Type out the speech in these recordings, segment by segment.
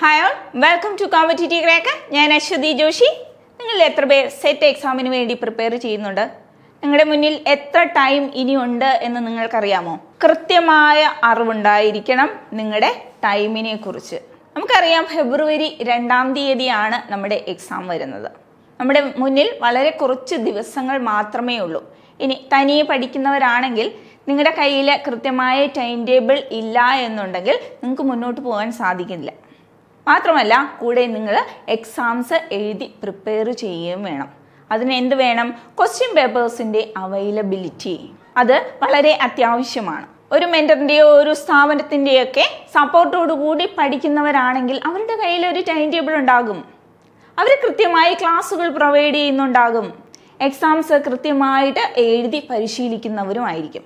Hi all welcome to competitive crack ഞാൻ അശ്വതി ജോഷി. നിങ്ങൾ എത്ര പേർ സെറ്റ് എക്സാമിന് വേണ്ടി പ്രിപ്പയർ ചെയ്യുന്നുണ്ട്? നിങ്ങളുടെ മുന്നിൽ എത്ര ടൈം ഇനിയുണ്ട് എന്ന് നിങ്ങൾക്കറിയാമോ? കൃത്യമായ അറിവുണ്ടായിരിക്കണം നിങ്ങളുടെ ടൈമിനെ കുറിച്ച്. നമുക്കറിയാം ഫെബ്രുവരി രണ്ടാം തീയതിയാണ് നമ്മുടെ എക്സാം വരുന്നത്. നമ്മുടെ മുന്നിൽ വളരെ കുറച്ച് ദിവസങ്ങൾ മാത്രമേ ഉള്ളൂ. ഇനി തനിയെ പഠിക്കുന്നവരാണെങ്കിൽ നിങ്ങളുടെ കയ്യിൽ കൃത്യമായ ടൈം ടേബിൾ ഇല്ല എന്നുണ്ടെങ്കിൽ നിങ്ങൾക്ക് മുന്നോട്ട് പോകാൻ സാധിക്കില്ല മാത്രമല്ല കൂടെ നിങ്ങൾ എക്സാംസ് എഴുതി പ്രിപ്പയർ ചെയ്യുകയും വേണം. അതിന് എന്ത് വേണം? ക്വസ്റ്റ്യൻ പേപ്പേഴ്സിന്റെ അവൈലബിലിറ്റി അത് വളരെ അത്യാവശ്യമാണ്. ഒരു മെന്ററിന്റെയോ ഒരു സ്ഥാപനത്തിന്റെയോ ഒക്കെ സപ്പോർട്ടോടുകൂടി പഠിക്കുന്നവരാണെങ്കിൽ അവരുടെ കയ്യിൽ ഒരു ടൈം ടേബിൾ ഉണ്ടാകും. അവർ കൃത്യമായി ക്ലാസ്സുകൾ പ്രൊവൈഡ് ചെയ്യുന്നുണ്ടാകും. എക്സാംസ് കൃത്യമായിട്ട് എഴുതി പരിശീലിക്കുന്നവരുമായിരിക്കും.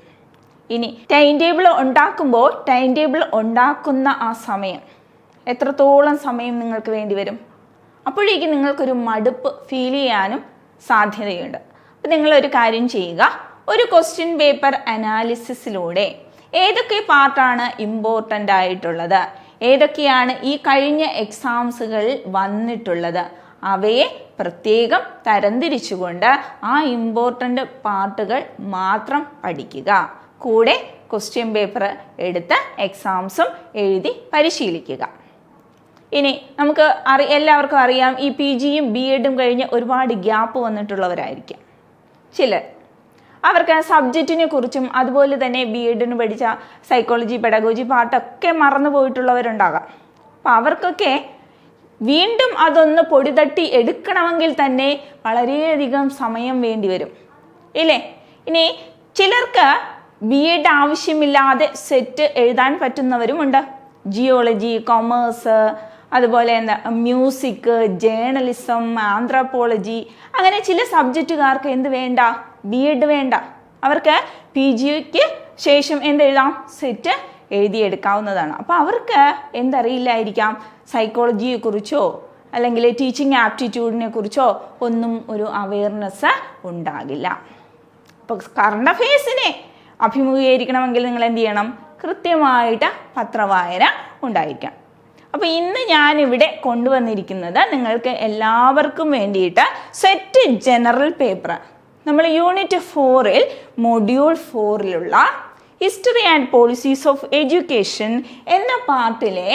ഇനി ടൈം ടേബിൾ ഉണ്ടാക്കുമ്പോൾ ടൈം ടേബിൾ ഉണ്ടാക്കുന്ന ആ സമയം എത്രത്തോളം സമയം നിങ്ങൾക്ക് വേണ്ടി വരും? അപ്പോഴേക്കും നിങ്ങൾക്കൊരു മടുപ്പ് ഫീൽ ചെയ്യാനും സാധ്യതയുണ്ട്. അപ്പം നിങ്ങളൊരു കാര്യം ചെയ്യുക. ഒരു ക്വസ്റ്റ്യൻ പേപ്പർ അനാലിസിസിലൂടെ ഏതൊക്കെ പാർട്ടാണ് ഇമ്പോർട്ടന്റ് ആയിട്ടുള്ളത്? ഏതൊക്കെയാണ് ഈ കഴിഞ്ഞ എക്സാംസുകളിൽ വന്നിട്ടുള്ളത്? അവയെ പ്രത്യേകം തരംതിരിച്ചുകൊണ്ട് ആ ഇമ്പോർട്ടന്റ് പാർട്ടുകൾ മാത്രം പഠിക്കുക. കൂടെ ക്വസ്റ്റ്യൻ പേപ്പർ എടുത്ത് എക്സാംസും എഴുതി പരിശീലിക്കുക. ഇനി നമുക്ക് അറി എല്ലാവർക്കും അറിയാം ഈ പി ജിയും ബി എഡും കഴിഞ്ഞ് ഒരുപാട് ഗ്യാപ്പ് വന്നിട്ടുള്ളവരായിരിക്കാം. ചിലർ. അവർക്ക് സബ്ജക്റ്റിനെ കുറിച്ചും അതുപോലെ തന്നെ ബി എഡിന് പഠിച്ച സൈക്കോളജി പെഡഗോജി പാട്ടൊക്കെ മറന്നു പോയിട്ടുള്ളവരുണ്ടാകാം. അപ്പം അവർക്കൊക്കെ വീണ്ടും അതൊന്ന് പൊടിതട്ടി എടുക്കണമെങ്കിൽ തന്നെ വളരെയധികം സമയം വേണ്ടി വരും. ഇല്ലേ? ഇനി ചിലർക്ക് ബി എഡ് ആവശ്യമില്ലാതെ സെറ്റ് എഴുതാൻ പറ്റുന്നവരുമുണ്ട്. ജിയോളജി കൊമേഴ്സ് അതുപോലെ എന്താ മ്യൂസിക് ജേണലിസം ആന്ത്രപ്പോളജി അങ്ങനെ ചില സബ്ജക്റ്റുകാർക്ക് എന്ത് വേണ്ട? ബി എഡ് വേണ്ട. അവർക്ക് പി ജിക്ക് ശേഷം എന്തെഴുതാം? സെറ്റ് എഴുതിയെടുക്കാവുന്നതാണ്. അപ്പോൾ അവർക്ക് എന്തറിയില്ലായിരിക്കാം? സൈക്കോളജിയെക്കുറിച്ചോ അല്ലെങ്കിൽ ടീച്ചിങ് ആപ്റ്റിറ്റ്യൂഡിനെ കുറിച്ചോ ഒന്നും ഒരു അവയർനെസ് ഉണ്ടാകില്ല. അപ്പോൾ കറണ്ട് അഫയേഴ്സിനെ അഭിമുഖീകരിക്കണമെങ്കിൽ നിങ്ങൾ എന്ത് ചെയ്യണം? കൃത്യമായിട്ട് പത്രവായന ഉണ്ടായിരിക്കാം അപ്പോൾ ഇന്ന് ഞാനിവിടെ കൊണ്ടുവന്നിരിക്കുന്നത് നിങ്ങൾക്ക് എല്ലാവർക്കും വേണ്ടിയിട്ട് സെറ്റ് ജനറൽ പേപ്പർ നമ്മൾ യൂണിറ്റ് ഫോറിൽ module ഫോറിലുള്ള history and policies of education എന്ന പാർട്ടിലെ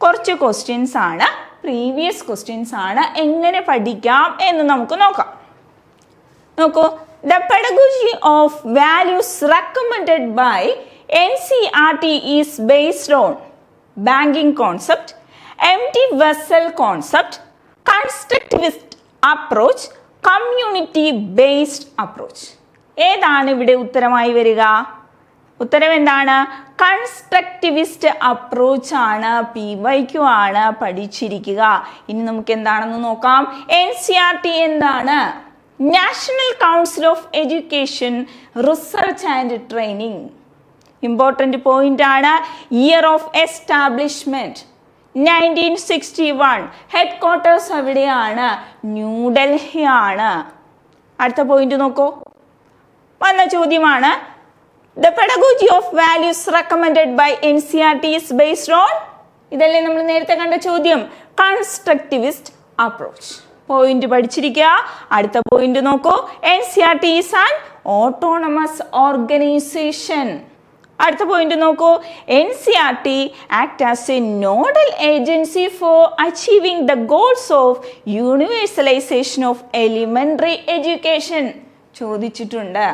കുറച്ച് ക്വസ്റ്റ്യൻസ് ആണ് പ്രീവിയസ് ക്വസ്റ്റ്യൻസ് ആണ് എങ്ങനെ പഠിക്കാം എന്ന് നമുക്ക് നോക്കാം. നോക്കൂ the pedagogy of values recommended by N C R T is based on banking concept empty vessel concept constructivist approach community based approach. ഏതാണ് ഇവിടെ ഉത്തരമായി വരിക? ഉത്തരം എന്താണ്? കൺസ്ട്രക്റ്റിവിസ്റ്റ് അപ്രോച്ച് ആണ് പി വൈക്കു ആണ് പഠിച്ചിരിക്കുക. ഇനി നമുക്ക് എന്താണെന്ന് നോക്കാം? എൻ സി ആർ ടി എന്താണ്? National council of education research and training. Important point ആണ്. Year of establishment nineteen sixty one headquarters എവിടെയാണ് ന്യൂഡൽഹി ആണ്. അടുത്ത പോയിന്റ് നോക്കൂ. വന്ന ചോദ്യമാണ്. The pedagogy of values recommended by N C R T is based on ഇതല്ലേ നമ്മൾ നേരത്തെ കണ്ട ചോദ്യം. കൺസ്ട്രക്റ്റിവിസ്റ്റ് അപ്രോച്ച് പോയിന്റ് പഠിച്ചിരിക്കുക. അടുത്ത പോയിന്റ് നോക്കൂ. N C R T is an autonomous organization അടുത്ത പോയിന്റ് നോക്കൂ. N C R T act as a nodal agency for achieving the goals of universalization of elementary education ചോദിച്ചിട്ടുണ്ട്.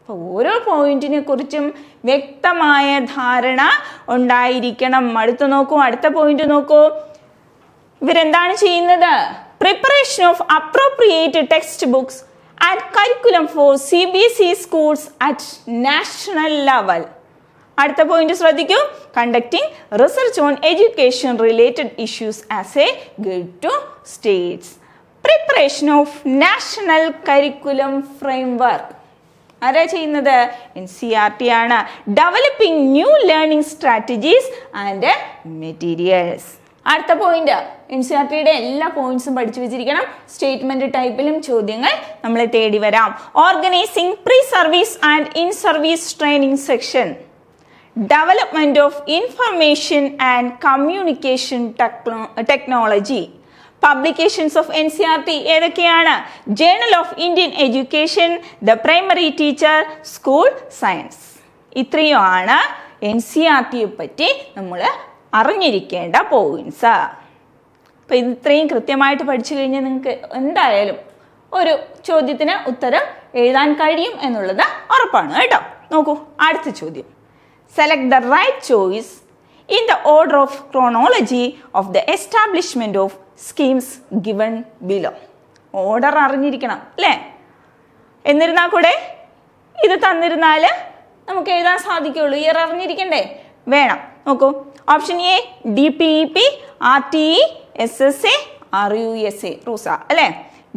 അപ്പോൾ ഓരോ പോയിന്റിനെ കുറിച്ചും വ്യക്തമായ ധാരണ ഉണ്ടായിരിക്കണം. അടുത്ത് നോക്കൂ അടുത്ത പോയിന്റ് നോക്കൂ. ഇവരെന്താണ് ചെയ്യുന്നത്? Preparation of appropriate text books and curriculum for C B S E schools at national level അടുത്ത പോയിന്റ് ശ്രദ്ധിക്കൂ. Conducting research on education related issues as a guide to states preparation of national curriculum framework ആരാ ചെയ്യുന്നത്? N C R T ആണ്. Developing new learning strategies and materials അടുത്ത point N C R ടിയുടെ എല്ലാ പോയിന്റ്സും പഠിച്ചു വെച്ചിരിക്കണം. Statement ടൈപ്പിലും ചോദ്യങ്ങൾ നമ്മളെ തേടി വരാം. Organising pre service and in service training section development of information and communication technology publications of N C R T ഏതൊക്കെയാണ്? Journal of Indian education the primary teacher school science ഇത്രയും ആണ് എൻ സി ആർ ടിയെ പറ്റി നമ്മൾ അറിഞ്ഞിരിക്കേണ്ട points അപ്പോൾ ഇത് ഇത്രയും കൃത്യമായിട്ട് പഠിച്ചു കഴിഞ്ഞാൽ നിങ്ങൾക്ക് എന്തായാലും ഒരു ചോദ്യത്തിന് ഉത്തരം എഴുതാൻ കഴിയും എന്നുള്ളത് ഉറപ്പാണ് കേട്ടോ. നോക്കൂ അടുത്ത ചോദ്യം. Select the right choice in the order of chronology of the establishment of schemes given below order അറിഞ്ഞിരിക്കണം അല്ലേ? എന്നിരുന്നാൽ കൂടെ ഇത് തന്നിരുന്നാൽ നമുക്ക് എഴുതാൻ സാധിക്കുകയുള്ളൂ. ഇയർ അറിഞ്ഞിരിക്കണ്ടേ? വേണം. നോക്കൂ. Option A D P E P R T E S S A R U S A RUSA അല്ലേ?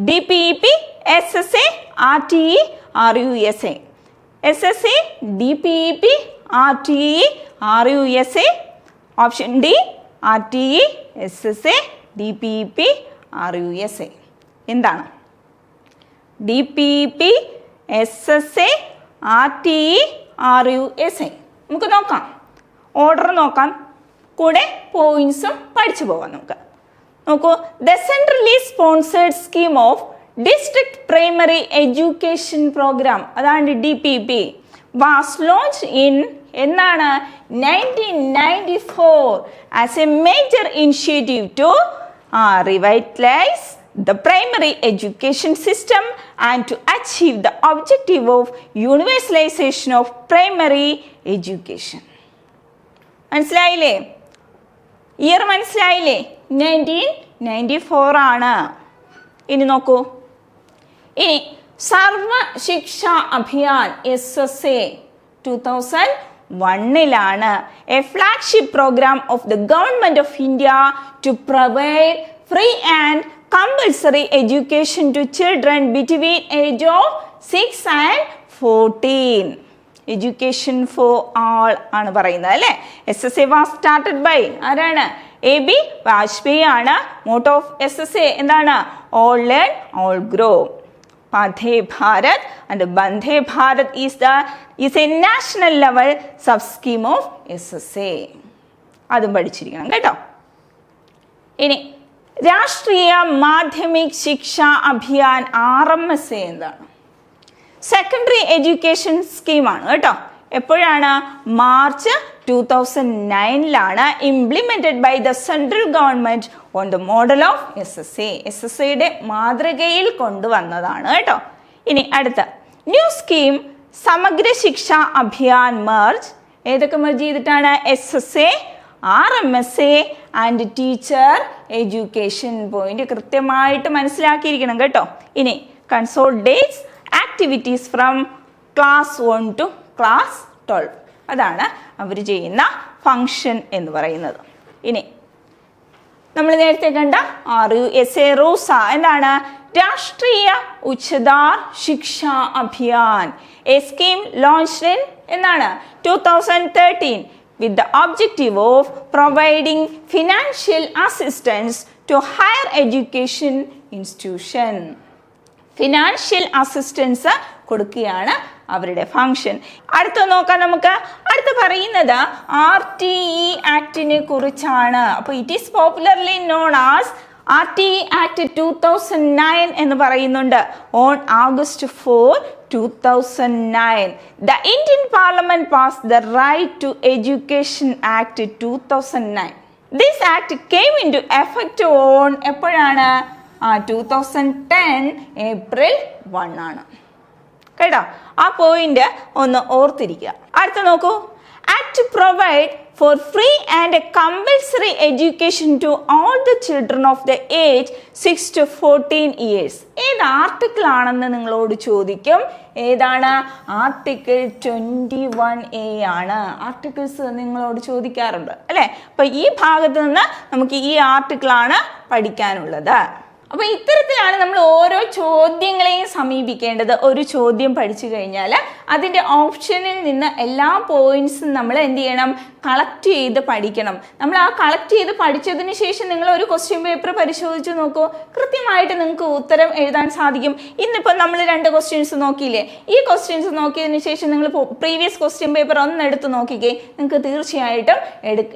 D P E P S S A R T E R U S A S S A D P E P R T E R U S A option D R T E S S A D P E P R U S A എന്താണ്? D P P S S A R T E R U S A നമുക്ക് നോക്കാം. Order നോക്കാം. കൂടെ പോയിന്റ്സും പഠിച്ചു പോകാം നമുക്ക്. നോക്കൂ. The centrally sponsored scheme of district primary education programme അതാണ് D P P was launch in എന്നാണ് nineteen ninety four as a major initiative to revitalize the primary education system and to achieve the objective of universalization of primary education. മനസ്സിലായില്ലേ year മനസ്സിലായില്ലേ nineteen ninety four ആണ് ഇനി നോക്കൂ ഇനി Sarva Shiksha Abhiyan S S A two thousand വണ്ണിലാണ് a flagship programme of the government of India to provide free and compulsory education to children between age of six and fourteen education for all ആണ് പറയുന്നത് അല്ലേ? S S A was started by ആരാണ്? A B Vajpayee ആണ്. Motto of S S A എന്താണ്? All learn all grow Padhe Bharat and Bandhe Bharat is the is a national level sub scheme of SSA. അതും പഠിച്ചിരിക്കണം കേട്ടോ. ഇനി Rashtriya Madhyamik Shiksha Abhiyan R M S A എന്താണ് secondary education സ്കീമാണ് കേട്ടോ. എപ്പോഴാണ്? March two thousand നയനിലാണ് implemented by the central government on the model of S S A S S എയുടെ മാതൃകയിൽ കൊണ്ടുവന്നതാണ് കേട്ടോ. ഇനി അടുത്ത. New scheme Samagra Shiksha Abhiyan merge ഏതൊക്കെ മെർജ് ചെയ്തിട്ടാണ്? S S A R M S A and teacher education point കൃത്യമായിട്ട് മനസ്സിലാക്കിയിരിക്കണം കേട്ടോ. ഇനി consolidates activities from class one to class twelve അതാണ് അവർ ചെയ്യുന്ന ഫങ്ഷൻ എന്ന് പറയുന്നത്. ഇനി നമ്മൾ നേരത്തെ കണ്ട R U S A RUSA എന്താണ്? Rashtriya Uchchatar Shiksha Abhiyan. A scheme launch in എന്നാണ്? Two thousand thirteen with the objective of providing financial assistance to higher education institution financial assistance കൊടുക്കുകയാണ് അവരുടെ ഫങ്ഷൻ അടുത്ത നോക്കാം നമുക്ക്. അടുത്ത് പറയുന്നത് ആർ ടി ഇ ആക്ടിനെ കുറിച്ചാണ്. അപ്പോൾ it is popularly known as R T E act two thousand nine എന്ന് പറയുന്നുണ്ട്. On August four two thousand nine the Indian parliament pass the right to education act two thousand nine this act came into effect on എപ്പോഴാണ് two thousand ten April one ആണ്. കേട്ടോ? ആ point ഒന്ന് ഓർത്തിരിക്കുക. അടുത്ത നോക്കൂ. Act provide for free and compulsory education to all the children of the age six to fourteen years ഏത് article ആണെന്ന് നിങ്ങളോട് ചോദിക്കും? ഏതാണ്? ആർട്ടിക്കിൾ ട്വന്റി വൺ എ ആണ്. ആർട്ടിക്കിൾസ് നിങ്ങളോട് ചോദിക്കാറുണ്ട് അല്ലേ? അപ്പോൾ ഈ ഭാഗത്ത് നിന്ന് നമുക്ക് ഈ ആർട്ടിക്കിളാണ് പഠിക്കാനുള്ളത്. അപ്പൊ ഇത്തരത്തിലാണ് നമ്മൾ ഓരോ ചോദ്യങ്ങളെയും സമീപിക്കേണ്ടത്. ഒരു ചോദ്യം പഠിച്ചു കഴിഞ്ഞാൽ അതിന്റെ ഓപ്ഷനിൽ നിന്ന് എല്ലാ പോയിന്റ്സും നമ്മൾ എന്ത് ചെയ്യണം? കളക്ട് ചെയ്ത് പഠിക്കണം. നമ്മൾ ആ കളക്ട് ചെയ്ത് പഠിച്ചതിന് ശേഷം നിങ്ങൾ ഒരു ക്വസ്റ്റ്യൻ പേപ്പർ പരിശോധിച്ച് നോക്കൂ. കൃത്യമായിട്ട് നിങ്ങൾക്ക് ഉത്തരം എഴുതാൻ സാധിക്കും. ഇന്നിപ്പോൾ നമ്മൾ രണ്ട് ക്വസ്റ്റ്യൻസ് നോക്കിയില്ലേ? ഈ ക്വസ്റ്റ്യൻസ് നോക്കിയതിന് ശേഷം നിങ്ങൾ പ്രീവിയസ് ക്വസ്റ്റ്യൻ പേപ്പർ ഒന്ന് എടുത്ത് നോക്കിക്കേ. നിങ്ങൾക്ക് തീർച്ചയായിട്ടും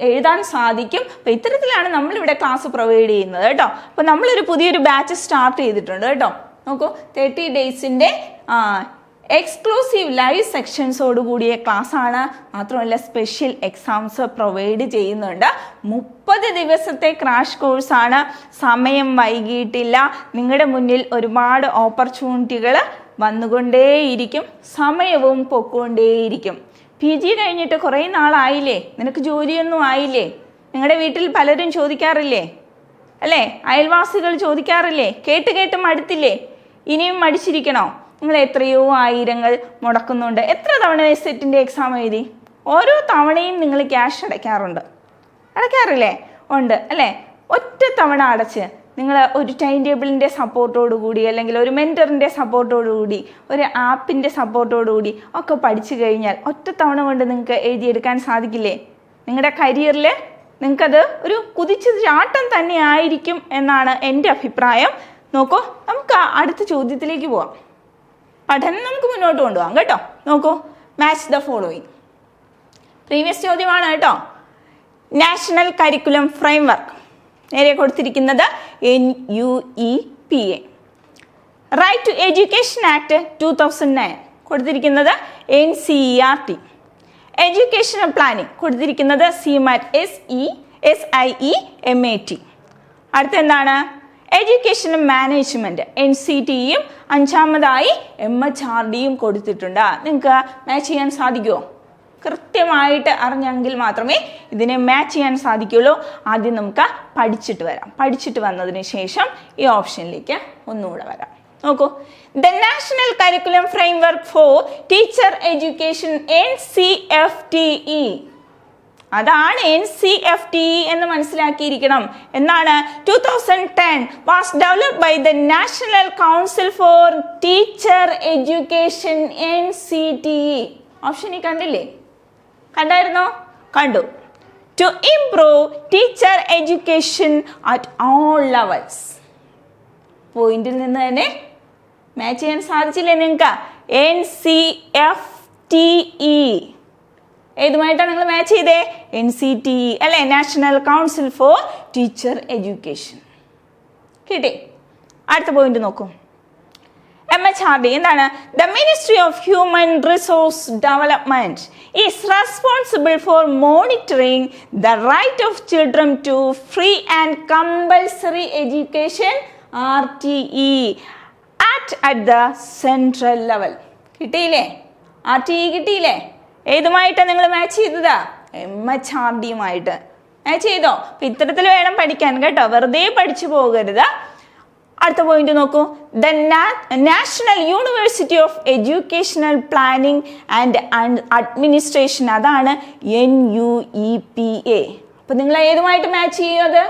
എഴുതാൻ സാധിക്കും. അപ്പോൾ ഇത്തരത്തിലാണ് നമ്മളിവിടെ ക്ലാസ് പ്രൊവൈഡ് ചെയ്യുന്നത് കേട്ടോ. അപ്പോൾ നമ്മളൊരു പുതിയൊരു ബാച്ച് സ്റ്റാർട്ട് ചെയ്തിട്ടുണ്ട് കേട്ടോ. നോക്കൂ തേർട്ടി ഡേയ്സിന്റെ എക്സ്ക്ലൂസീവ് ലൈവ് സെക്ഷൻസോട് കൂടിയ ക്ലാസ് ആണ്. മാത്രമല്ല സ്പെഷ്യൽ എക്സാംസ് പ്രൊവൈഡ് ചെയ്യുന്നുണ്ട്. മുപ്പത് ദിവസത്തെ ക്രാഷ് കോഴ്സാണ് സമയം വൈകിട്ടില്ല നിങ്ങളുടെ മുന്നിൽ ഒരുപാട് ഓപ്പർച്യൂണിറ്റികൾ വന്നുകൊണ്ടേയിരിക്കും. സമയവും പൊക്കോണ്ടേയിരിക്കും പി ജി കഴിഞ്ഞിട്ട് കുറേ നാളായില്ലേ? നിനക്ക് ജോലിയൊന്നും ആയില്ലേ? നിങ്ങളുടെ വീട്ടിൽ പലരും ചോദിക്കാറില്ലേ? അല്ലേ? അയൽവാസികൾ ചോദിക്കാറില്ലേ? കേട്ട് കേട്ട് മടുത്തില്ലേ? ഇനിയും മടിച്ചിരിക്കണോ? നിങ്ങൾ എത്രയോ ആയിരങ്ങൾ മുടക്കുന്നുണ്ട്. എത്ര തവണ സെറ്റിന്റെ എക്സാം എഴുതി? ഓരോ തവണയും നിങ്ങൾ ക്യാഷ് അടയ്ക്കാറുണ്ട്. അടയ്ക്കാറില്ലേ? ഉണ്ട് അല്ലേ? ഒറ്റ തവണ അടച്ച് നിങ്ങൾ ഒരു ടൈം ടേബിളിന്റെ സപ്പോർട്ടോടു കൂടി അല്ലെങ്കിൽ ഒരു മെന്ററിന്റെ സപ്പോർട്ടോടു കൂടി ഒരു ആപ്പിന്റെ സപ്പോർട്ടോടു കൂടി ഒക്കെ പഠിച്ചു കഴിഞ്ഞാൽ ഒറ്റ തവണ കൊണ്ട് നിങ്ങൾക്ക് എഴുതിയെടുക്കാൻ സാധിക്കില്ലേ? നിങ്ങളുടെ കരിയറിൽ നിങ്ങൾക്കത് ഒരു കുതിച്ചു ചാട്ടം തന്നെ ആയിരിക്കും എന്നാണ് എന്റെ അഭിപ്രായം. നോക്കൂ നമുക്ക് അടുത്ത ചോദ്യത്തിലേക്ക് പോവാം. പഠനം നമുക്ക് മുന്നോട്ട് കൊണ്ടുപോകാം കേട്ടോ. നോക്കൂ മാച്ച് ദ ഫോളോയിങ് പ്രീവിയസ് ചോദ്യമാണ് കേട്ടോ. നാഷണൽ കരിക്കുലം ഫ്രെയിംവർക്ക് നേരെ കൊടുത്തിരിക്കുന്നത് N U E P A right to education act two thousand nine കൊടുത്തിരിക്കുന്നത് N C E R T educational planning കൊടുത്തിരിക്കുന്നത് SIEMAT S E S I E M A T അടുത്ത എന്താണ്? Education management N C ടിയും അഞ്ചാമതായി M H R ഡിയും കൊടുത്തിട്ടുണ്ട്. നിങ്ങൾക്ക് match ചെയ്യാൻ സാധിക്കുമോ കൃത്യമായിട്ട് അറിഞ്ഞെങ്കിൽ മാത്രമേ ഇതിനെ മാച്ച് ചെയ്യാൻ സാധിക്കുള്ളൂ. ആദ്യം നമുക്ക് പഠിച്ചിട്ട് വരാം. പഠിച്ചിട്ട് വന്നതിന് ശേഷം ഈ ഓപ്ഷനിലേക്ക് ഒന്നുകൂടെ വരാം. നോക്കൂ. The national curriculum framework for teacher education N C F T E അതാണ് എൻ സി എഫ് ടി എന്ന് മനസ്സിലാക്കിയിരിക്കണം. എന്നാണ് two thousand ten was developed by the national council for teacher education N C T E option ഈ കണ്ടില്ലേ? കണ്ടായിരുന്നോ? കണ്ടു. To improve teacher education at all levels പോയിന്റിൽ നിന്ന് തന്നെ മാച്ച് ചെയ്യാൻ സാധിച്ചില്ലേ നിങ്ങൾക്ക്? N C F T E ഏതുമായിട്ടാണ് നിങ്ങൾ മാച്ച് ചെയ്തേ? എൻ സി ടി ഇ അല്ലെ? National council for teacher education കിട്ടി. അടുത്ത പോയിന്റ് നോക്കൂ. എം എച്ച് ആർ ഡി എന്താണ്? The ministry of human resource development is responsible for monitoring the right of children to free and compulsory education R T E at at the central level കിട്ടിയില്ലേ? R T കിട്ടിയില്ലേ? ഏതുമായിട്ടാണ് നിങ്ങൾ match ചെയ്തതാ? M H R ഡിയുമായിട്ട് match ചെയ്തോ? ഇത്തരത്തിൽ വേണം പഠിക്കാൻ കേട്ടോ. വെറുതെ പഠിച്ചു പോകരുത്. അടുത്ത പോയിന്റ് നോക്കൂ. The national university of educational planning and administration അതാണ് N U E P A അപ്പം നിങ്ങൾ ഏതുമായിട്ട് മാച്ച് ചെയ്യും അത്?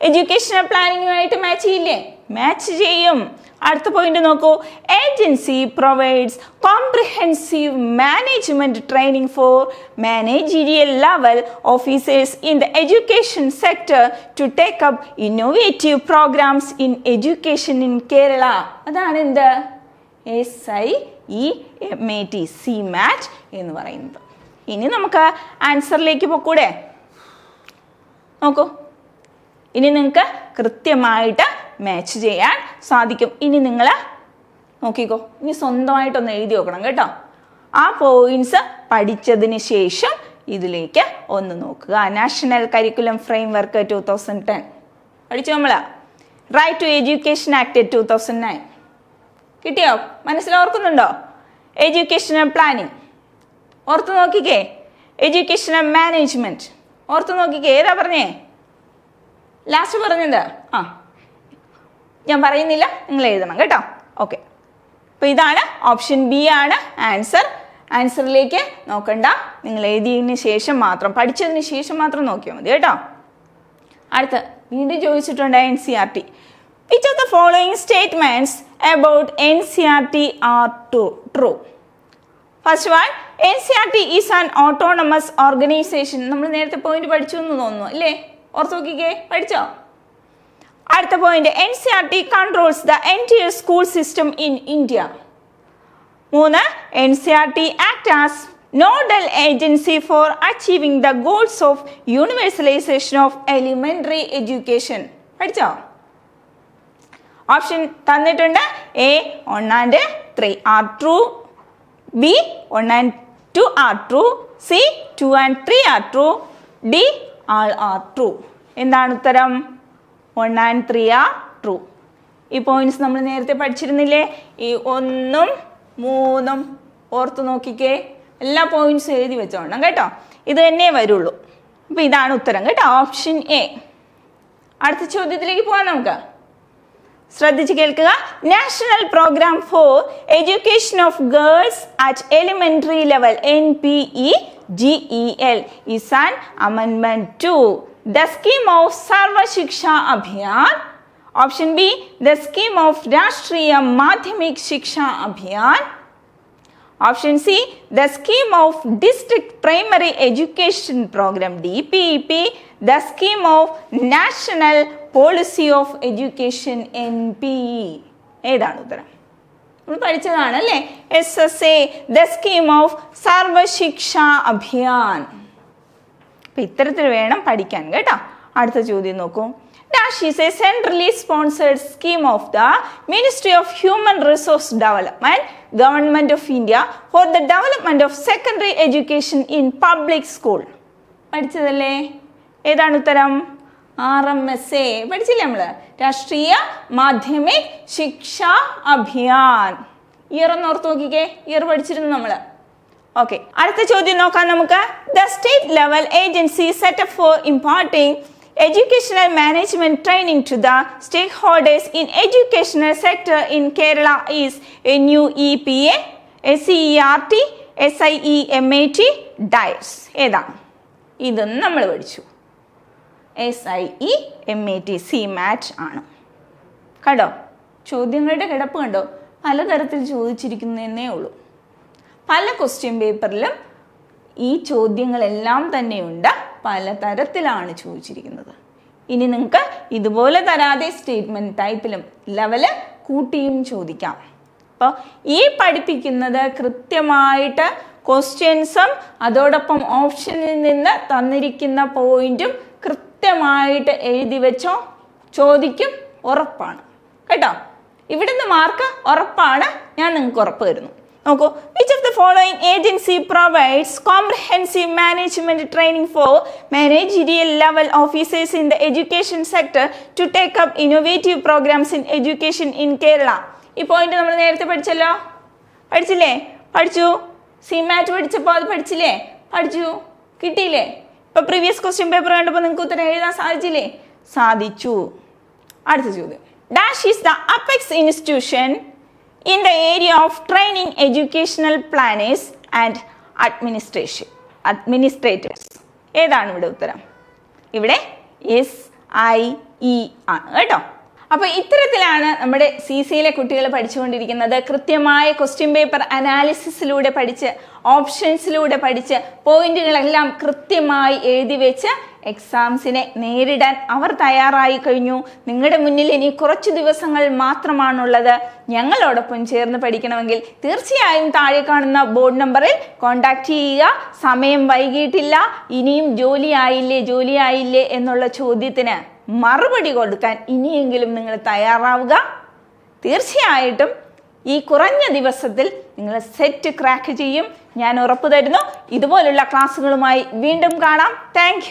എഡ്യൂക്കേഷണൽ പ്ലാനിങ്ങുമായിട്ട് മാച്ച് ചെയ്യില്ലേ? മാച്ച് ചെയ്യും. അടുത്ത പോയിന്റ് നോക്കൂ. Agency provides comprehensive management training for managerial level officers in the education sector to take up innovative programmes in education in Kerala അതാണ് എന്ത്? S I E M A T SIEMAT എന്ന് പറയുന്നത്. ഇനി നമുക്ക് ആൻസറിലേക്ക് പോക്കൂടെ. നോക്കൂ. ഇനി നിങ്ങൾക്ക് കൃത്യമായിട്ട് മാച്ച് ചെയ്യാൻ സാധിക്കും. ഇനി നിങ്ങൾ നോക്കിക്കോ. ഇനി സ്വന്തമായിട്ടൊന്ന് എഴുതി നോക്കണം കേട്ടോ. ആ പോയിന്റ്സ് പഠിച്ചതിന് ശേഷം ഇതിലേക്ക് ഒന്ന് നോക്കുക. National curriculum framework two thousand ten പഠിച്ചു നമ്മൾ right to education act two thousand nine കിട്ടിയോ? മനസ്സിലോർക്കുന്നുണ്ടോ എഡ്യൂക്കേഷണൽ പ്ലാനിങ് ഓർത്ത് നോക്കിക്കേ. എഡ്യൂക്കേഷണൽ മാനേജ്മെന്റ് ഓർത്ത് നോക്കിക്കേ. ഏതാ പറഞ്ഞേ? ലാസ്റ്റ് പറഞ്ഞത്? ആ. ഞാൻ പറയുന്നില്ല നിങ്ങൾ എഴുതണം കേട്ടോ. ഓക്കെ അപ്പോൾ ഇതാണ് ഓപ്ഷൻ ബി ആണ് ആൻസർ ആൻസറിലേക്ക് നോക്കണ്ട. നിങ്ങൾ എഴുതിയതിന് ശേഷം മാത്രം പഠിച്ചതിന് ശേഷം മാത്രം നോക്കിയാൽ മതി കേട്ടോ. അടുത്ത് വീണ്ടും ചോദിച്ചിട്ടുണ്ട് N C R T which of the following statements about N C R T are to true first one N C R T is an autonomous organisation നമ്മൾ നേരത്തെ പോയിന്റ് പഠിച്ചു എന്ന് തോന്നുന്നു അല്ലേ? ഓർത്ത് നോക്കിക്കേ പഠിച്ചോ? അടുത്ത point N C R T controls the entire school system in India മൂന്ന് N C R T act as nodal agency for achieving the goals of universalisation of elementary education പഠിച്ചോ? ഓപ്ഷൻ തന്നിട്ടുണ്ട്. A one and three are true B one and two are true C two and three are true D all are true എന്താണ് ഉത്തരം? One and three are true ഈ points നമ്മൾ നേരത്തെ പഠിച്ചിരുന്നില്ലേ? ഈ ഒന്നും മൂന്നും ഓർത്ത് നോക്കിക്കേ. എല്ലാ പോയിന്റ്സും എഴുതി വെച്ചോണം കേട്ടോ. ഇത് തന്നെ വരുള്ളൂ. അപ്പോൾ ഇതാണ് ഉത്തരം കേട്ടോ. ഓപ്ഷൻ എ അടുത്ത ചോദ്യത്തിലേക്ക് പോകാം നമുക്ക്. ശ്രദ്ധിച്ച് കേൾക്കുക. National programme for education of girls at elementary level N P E G E L is an അമെൻമെന്റ് to of Sarva Shiksha Abhiyan option B the scheme of Rashtriya Madhyamik Shiksha Abhiyan option C the scheme of district primary education programme D P E P the scheme of national policy of education N P ഏതാണ് ഉത്തരം? നമ്മൾ പഠിച്ചതാണ് അല്ലേ? S S A the scheme of Sarva Shiksha Abhiyan അപ്പം ഇത്തരത്തിൽ വേണം പഠിക്കാൻ കേട്ടോ? അടുത്ത ചോദ്യം നോക്കൂ. Dash is a centrally sponsored scheme of the ministry of human resource development government of India for the development of secondary education in public school പഠിച്ചതല്ലേ? ഏതാണ് ഉത്തരം? R M S A. പഠിച്ചില്ലേ നമ്മൾ? രാഷ്ട്രീയ മാധ്യമിക് ശിക്ഷാ അഭിയാൻ. ഇയർ ഒന്ന് ഓർത്ത് നോക്കിക്കേ. ഇയർ പഠിച്ചിരുന്നു നമ്മൾ. ഓക്കെ അടുത്ത ചോദ്യം നോക്കാം നമുക്ക്. The state level agency set up for importing educational management training to the stakeholders in educational sector in Kerala is N U E P A S E R T S I E M A T DIETs ഏതാണ് ഇതൊന്നും നമ്മൾ പഠിച്ചു. S I E M A T SIEMAT ആണ്. കണ്ടോ? ചോദ്യങ്ങളുടെ കിടപ്പ് കണ്ടോ? പലതരത്തിൽ ചോദിച്ചിരിക്കുന്നതന്നേ ഉള്ളൂ. പല ക്വസ്റ്റ്യൻ പേപ്പറിലും ഈ ചോദ്യങ്ങളെല്ലാം തന്നെയുണ്ട്. പല തരത്തിലാണ് ചോദിച്ചിരിക്കുന്നത്. ഇനി നിങ്ങൾക്ക് ഇതുപോലെ തരാതെ സ്റ്റേറ്റ്മെന്റ് ടൈപ്പിലും ലെവൽ കൂട്ടിയും ചോദിക്കാം. അപ്പോൾ ഈ പഠിപ്പിക്കുന്നത് കൃത്യമായിട്ട് ക്വസ്റ്റ്യൻസും അതോടൊപ്പം ഓപ്ഷനിൽ നിന്ന് തന്നിരിക്കുന്ന പോയിന്റും കൃത്യമായിട്ട് എഴുതി വെച്ചോ? ചോദിക്കും. ഉറപ്പാണ്. കേട്ടോ? ഇവിടുന്ന് മാർക്ക് ഉറപ്പാണ്. ഞാൻ നിങ്ങൾക്ക് ഉറപ്പ് തരുന്നു. നോക്കൂ. Which following agency provides comprehensive management training for managerial level officers in the education sector to take up innovative programmes in education in Kerala ഈ പോയിന്റ് നമ്മൾ നേരത്തെ പഠിച്ചല്ലോ? പഠിച്ചില്ലേ? പഠിച്ചു? സിമാറ്റ് പഠിച്ചപ്പോൾ അത് പഠിച്ചില്ലേ? പഠിച്ചു? കിട്ടിയില്ലേ? ഇപ്പൊ പ്രീവിയസ് ക്വസ്റ്റ്യൻ പേപ്പർ കണ്ടപ്പോൾ നിങ്ങൾക്ക് ഉത്തരം എഴുതാൻ സാധിച്ചില്ലേ? സാധിച്ചു. അടുത്ത ചോദ്യം. Dash is the apex institution in the area of training educational planners and administration administrators ഏതാണ് ഇവിടെ ഉത്തരം? ഇവിടെ എസ് ഐ ഇ ആണ് കേട്ടോ? അപ്പൊ ഇത്തരത്തിലാണ് നമ്മുടെ സി സിയിലെ കുട്ടികൾ പഠിച്ചുകൊണ്ടിരിക്കുന്നത്. കൃത്യമായ ക്വസ്റ്റ്യൻ പേപ്പർ അനാലിസിസിലൂടെ പഠിച്ച് ഓപ്ഷൻസിലൂടെ പഠിച്ച് പോയിന്റുകളെല്ലാം കൃത്യമായി എഴുതി വെച്ച് എക്സാംസിനെ നേരിടാൻ അവർ തയ്യാറായി കഴിഞ്ഞു. നിങ്ങളുടെ മുന്നിൽ ഇനി കുറച്ച് ദിവസങ്ങൾ മാത്രമാണുള്ളത്. ഞങ്ങളോടൊപ്പം ചേർന്ന് പഠിക്കണമെങ്കിൽ തീർച്ചയായും താഴെ കാണുന്ന ബോർഡ് നമ്പറിൽ കോൺടാക്ട് ചെയ്യുക. സമയം വൈകിട്ടില്ല ഇനിയും ജോലി ആയില്ലേ ജോലി ആയില്ലേ എന്നുള്ള ചോദ്യത്തിന് മറുപടി കൊടുക്കാൻ ഇനിയെങ്കിലും നിങ്ങൾ തയ്യാറാവുക. തീർച്ചയായിട്ടും ഈ കുറഞ്ഞ ദിവസത്തിൽ നിങ്ങൾ സെറ്റ് ക്രാക്ക് ചെയ്യും. ഞാൻ ഉറപ്പ് തരുന്നു. ഇതുപോലുള്ള ക്ലാസ്സുകളുമായി വീണ്ടും കാണാം. താങ്ക്